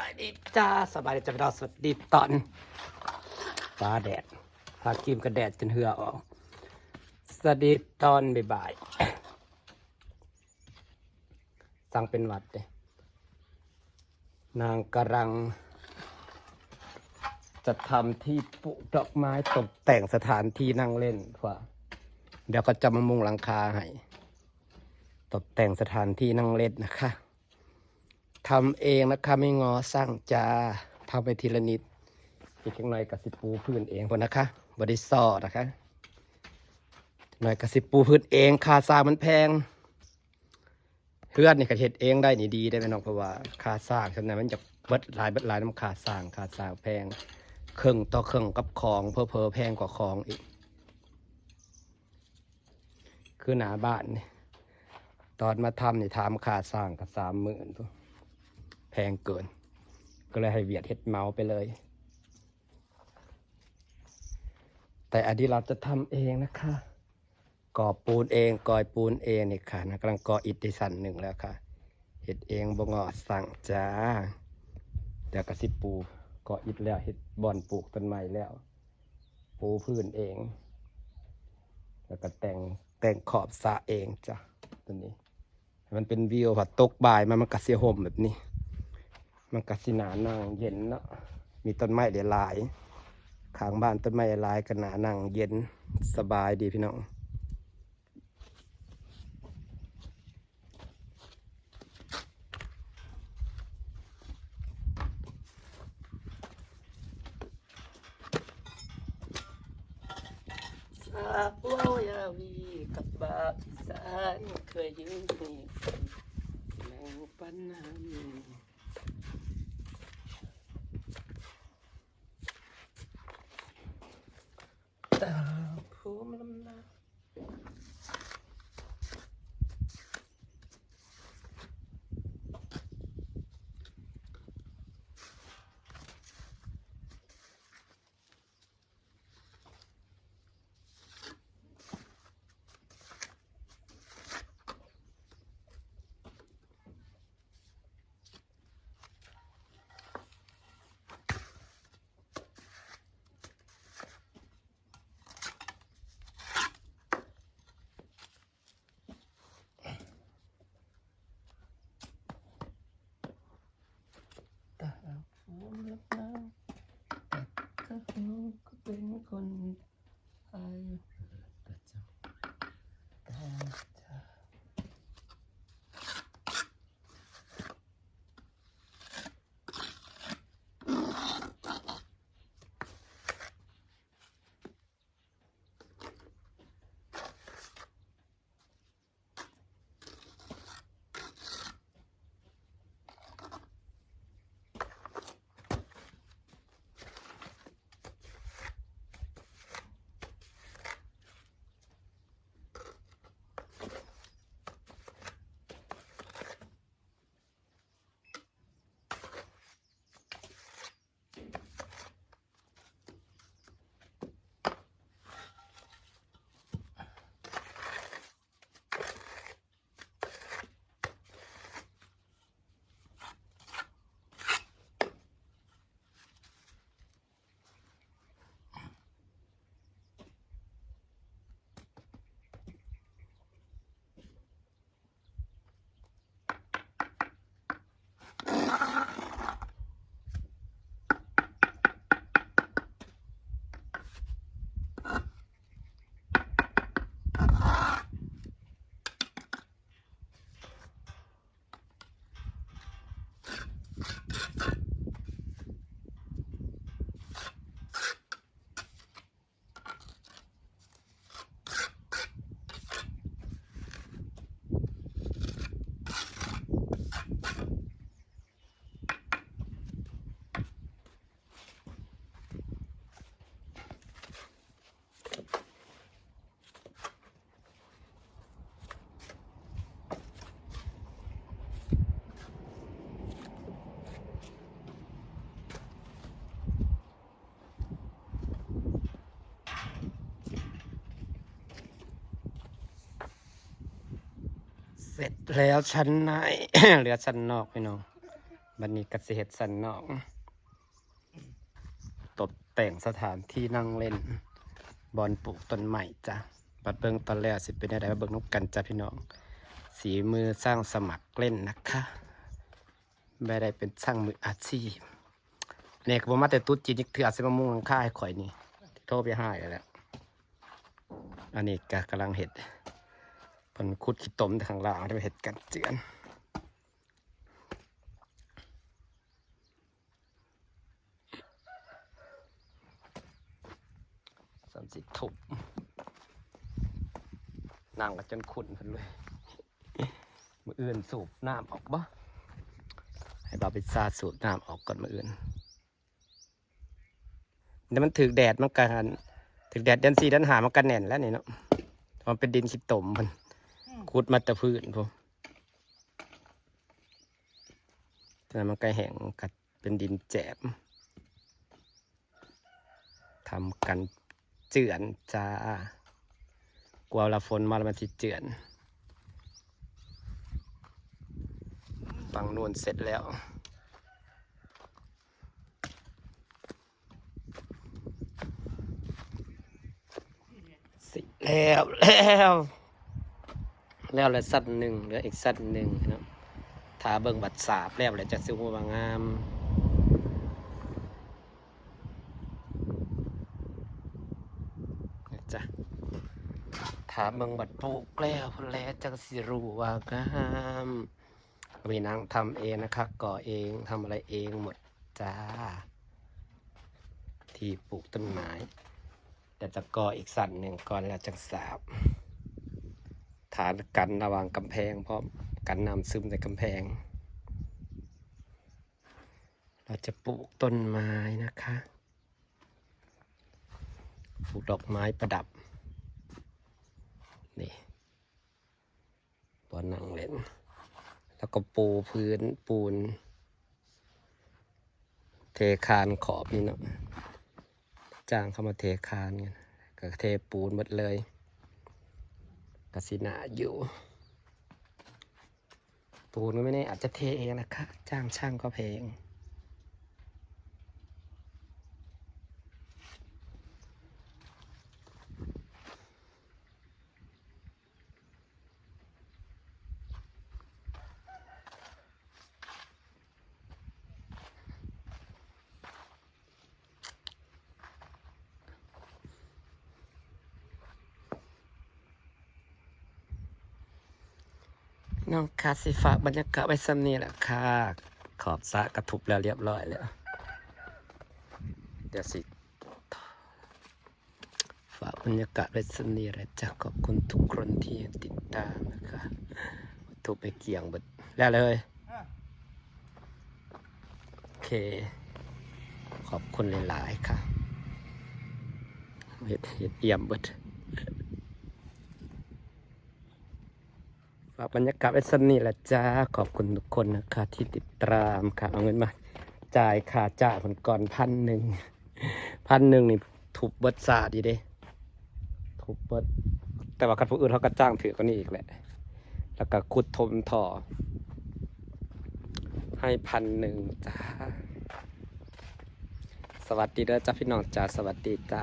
ายดีจ้าสบายดีจ้าพี่น้องสวัสดีตอนฟ้าแดดพากิมกระแดดจนเหือออกสวัสดีตอนบ่ายๆสั่งเป็นหวัดเลยนางกำลัง จะทำที่ปลูกดอกไม้ตกแต่งสถานที่นั่งเล่นเพื่อเดี๋ยวก็จะมามุงหลังคาให้ตกแต่งสถานที่นั่งเล่นนะคะ ทำเองนะคะไม่งอสร้างจาทำไปทีละนิดอีกหน่อยกับสิปูพื้นเองพอนะคะบริสอดนะคะหน่อยกับสิปูพื้นเองค่าสร้างมันแพงเพื่อนนี่ก็เฮ็ดเองได้นี่ดีได้ไหมน้องเพราะว่าค่าสร้างฉะนั้นมันจะเบิดลายเบิดลายน้ำคาสร้างคาสร้างแพงเครื่องต่อเครื่องกับของเพอเพอแพงกว่าของอีก คือหนาบ้านนี่ตอนมาทำนี่ถามค่าสร้างกับสามหมื่นตัว แพงเกิน ก็เลยให้เวียดเฮ็ดเมาส์ไปเลย แต่อันนี้เราจะทำเองนะคะก่อปูนเองกอยปูนเองนี่ค่ะนะกำลังก่ออิฐดิสันหนึ่งแล้วค่ะเฮ็ดเองบ่งอสั่งจ้าเดี๋ยวกระสิบปูก่ออิฐแล้วเฮ็ดบอนปลูกต้นไม้แล้ว ปูพื้นเอง แล้วก็แต่งแต่งขอบสระเองจ้ะตัวนี้ มันเป็นวิวผัดตกบ่ายมามันกัเสียห่มแบบนี้ มันกัสิหนานั่งเย็นเนาะมีต้นไม้เดี๋ยวหลายข้างบ้านต้นไม้หลายกันหนานั่งเย็นสบายดีพี่น้องสาวเว้ายาวีกับบาอีสานเคยยืนมีกันแมงปันน้ำตาภูมิลำนาตาภูมิลำนาแต่เขาก็ เป็นคนไทย ร็จแล้วชั้นในเหลือชั้นนอกพี่น้องบันนี้กสิเฮ็ดสันนองตกแต่งสถานที่นั่งเล่น บอลปลูกต้นใหม่จ้ะบัดเบิ่งตอนแรกสิเป็นอะไรมาเบิ่งนกกันจ้ะพี่น้อง สีมือสร้างสมัครเล่นนะคะไม่ได้เป็นช่างมืออาชีพอันนี่ก็บ่มาแต่ตุ๊ดจีนอีกเถื่อสิมามุ่งหลังค่าให้ข่อยนี่ที่โทรไปหายแล้ว อันนี้ก็กำลังเห็ด ผลคุดขี้ตมทางล่างที่เห็ดกันเจือนสามสิบถุบนั่งกันจนขุ่นเพิ่นเลยมืออื่นสูบน้ำออกบ่ให้บาปิซาสูบน้ำออกก่อนมืออื่นเดี๋ยวมันถึกแดดมันกันถึกแดดเดือนสี่เดือนหามันกันแน่นแล้วนี่เนาะมันเป็นดินขี้ตมมัน ขุดมาตะพื้นพวกแต่มันก็แห้งกัดเป็นดินแจบทำกันเจือนจ้ากลัวลาฝนมาแล้วมันสิเจือนฟังนวนเสร็จแล้วสิแล้วแล้ว แล้วแล้วสัตว์หนึ่งเหลืออีกสัตว์หนึ่งนะถาเบิ่งบัตรสาบแล้วแล้วจะซื้อหัวงาม จ้ะถาเบิ่งบัตรปลูกแล้วพุ่นแล้วจังสิรู้ว่างามมีนางทำเองนะคะก่อเองทำอะไรเองหมดจ้า ที่ปลูกต้นไม้แต่จะก่ออีกสันหนึ่งก่อนแล้วจังสาบ ฐานกันระหว่างกำแพง เพราะกันน้ำซึมในกำแพง เราจะปลูกต้นไม้นะคะปลูกดอกไม้ประดับ นี่บอนั่งเล่น แล้วก็ปูพื้นปูน เทคานขอบนี่เนาะจ้างเข้ามาเทคานกันก็เทปูนหมดเลย กสินาอยู่ปูนก็ไม่แน่อาจจะเทเองนะคะ จ้างช่างก็แพง น้องคาสิฝากบรรยากาศไว้ซ้ำนี้แหละค่ะ ขอบสะกระทุบแล้วเรียบร้อยแล้ว เดี๋ยวสิ ฝากบรรยากาศไว้ซ้ำนี้แหละจ้ะขอบคุณทุกคนที่ติดตามนะคะทุบไปเกี่ยงบดแล้วเลยโอเค ขอบคุณหลาย ๆ ค่ะเห็ดเห็ดเอี่ยมบด ฝากบรรยากาศไว้สนนี่แหละจ้าขอบคุณทุกคนนะคะที่ติดตามค่ะเอาเงินมา จ่ายค่าจ้างคนก่อนพันหนึ่งพันหนึ่งนี่ถูกเบิดสาดีเด้ถูกเบิดแต่ว่าคันผู้อื่นเขาก็จ้างถือกว่านี้อีกแหละ แล้วก็ขุดทมท่อให้พันหนึ่งจ้า สวัสดีเด้อจ้าพี่น้องจ้าสวัสดีจ้า